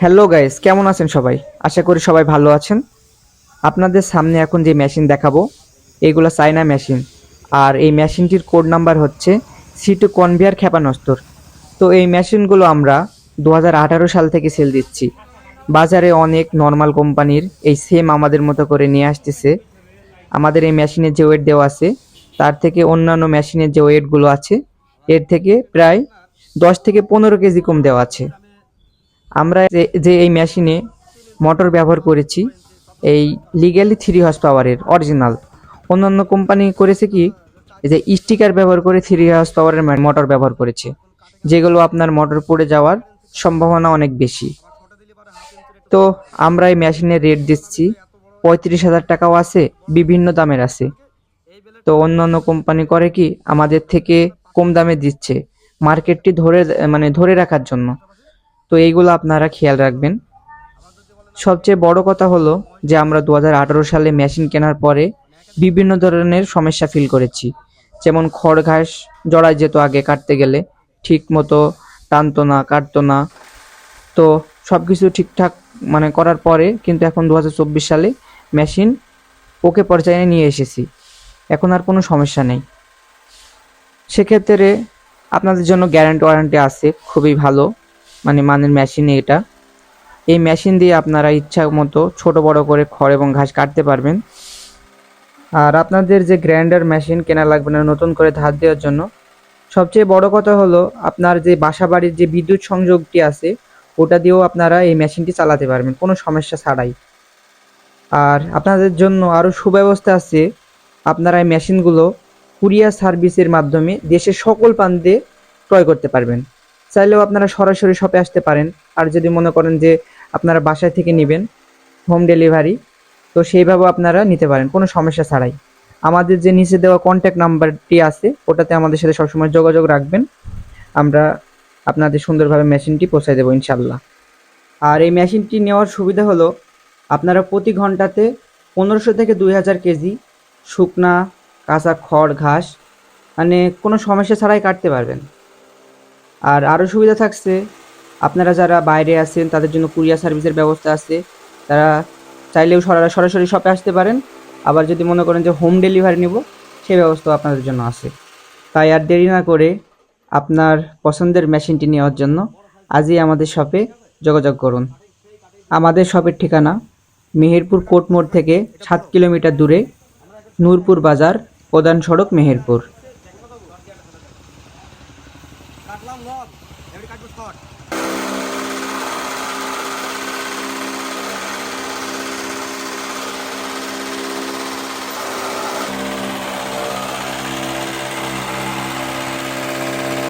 Hello guys কেমন আছেন সবাই? আশা করি সবাই ভালো আছেন। আপনাদের সামনে এখন যে মেশিন দেখাবো, এগুলো চাইনা মেশিন আর এই মেশিনটির কোড নাম্বার হচ্ছে সিটু কনভিয়ার ক্ষেপণাস্ত্র। তো এই মেশিনগুলো আমরা দু হাজার আঠারো সাল থেকে সেল দিচ্ছি। বাজারে অনেক নর্মাল কোম্পানির এই সেম আমাদের মতো করে নিয়ে আসতেছে। আমাদের এই মেশিনের যে ওয়েট দেওয়া আছে, তার থেকে অন্যান্য মেশিনের যে ওয়েটগুলো আছে, এর থেকে প্রায় দশ থেকে পনেরো কেজি কম দেওয়া আছে। আমরা যে- এই মেশিনে মোটর ব্যবহার করেছি, এই লিগ্যালি থ্রি হর্স পাওয়ারের অরিজিনাল অন্যান্য কোম্পানি করেছে কি যে স্টিকার ব্যবহার করে থ্রি হর্স পাওয়ারের মোটর ব্যবহার করেছে, যেগুলো আপনার মোটর পড়ে যাওয়ার সম্ভাবনা অনেক বেশি। তো আমরা এই মেশিনের রেট দিচ্ছি, পঁয়ত্রিশ হাজার টাকাও আছে, বিভিন্ন দামের আছে। তো অন্যান্য কোম্পানি করে কি, আমাদের থেকে কম দামে দিচ্ছে মার্কেটটি ধরে মানে ধরে রাখার জন্য। তো এইগুলো আপনারা খেয়াল রাখবেন। সবচেয়ে বড় কথা হলো যে আমরা দু হাজার আঠারো সালে মেশিন কেনার পরে বিভিন্ন ধরনের সমস্যা ফিল করেছি। যেমন খড় ঘাস, জড়ায় যেত আগে কাটতে গেলে ঠিক মতো টানতো না, কাটতো না। তো সব কিছু ঠিকঠাক মানে করার পরে কিন্তু এখন দু হাজার চব্বিশ সালে মেশিন ওকে পর্যায়ে নিয়ে এসেছি। এখন আর কোনো সমস্যা নেই। সেক্ষেত্রে আপনাদের জন্য গ্যারান্টি ওয়ারেন্টি আছে, খুবই ভালো। মানে মানের মেশিনে এটা। এই মেশিন দিয়ে আপনারা ইচ্ছা মতো ছোট, বড় করে খড় এবং ঘাস কাটতে পারবেন। আর আপনাদের যে গ্রাইন্ডার মেশিন কেনা লাগবে না, নতুন করে ধার দেওয়ার জন্য, সবচেয়ে বড় কথা হলো আপনার যে বাসা বাড়ির যে বিদ্যুৎ সংযোগটি আছে, ওটা দিয়েও আপনারা এই মেশিনটি চালাতে পারবেন, কোনো সমস্যা ছাড়াই। আর আপনাদের জন্য আরও সুব্যবস্থা আছে, আপনারা এই মেশিনগুলো কুরিয়ার সার্ভিসের মাধ্যমে দেশের সকল প্রান্তে ক্রয় করতে পারবেন। চাইলেও আপনারা সরাসরি শপে আসতে পারেন। আর যদি মনে করেন যে আপনারা বাসায় থেকে নেবেন হোম ডেলিভারি তো সেইভাবেও আপনারা নিতে পারেন, কোনো সমস্যা ছাড়াই। আমাদের যে নিচে দেওয়া কন্ট্যাক্ট নাম্বারটি আছে, ওটাতে আমাদের সাথে সবসময় যোগাযোগ রাখবেন। আমরা আপনাদের সুন্দরভাবে মেশিনটি পৌঁছে দেবো ইনশাল্লাহ আর এই মেশিনটি নেওয়ার সুবিধা হলো, আপনারা প্রতি ঘন্টাতে পনেরোশো থেকে দুই হাজার কেজি শুকনা, কাঁচা খড়, ঘাস মানে কোনো সমস্যা ছাড়াই কাটতে পারবেন। আর আরও সুবিধা থাকছে, আপনারা যারা বাইরে আছেন, তাদের জন্য কুরিয়ার সার্ভিসের ব্যবস্থা আছে। তারা চাইলেও সরা- সরাসরি শপে আসতে পারেন। আবার যদি মনে করেন যে হোম ডেলিভারি নেব সেই ব্যবস্থাও আপনাদের জন্য আছে। তাই আর দেরি না করে আপনার পছন্দের মেশিনটি নেওয়ার জন্য আজই আমাদের শপে যোগাযোগ করুন। আমাদের শপের ঠিকানা মেহেরপুর কোর্ট মোড় থেকে সাত কিলোমিটার দূরে নূরপুর বাজার, প্রধান সড়ক Meherpur. long long every cut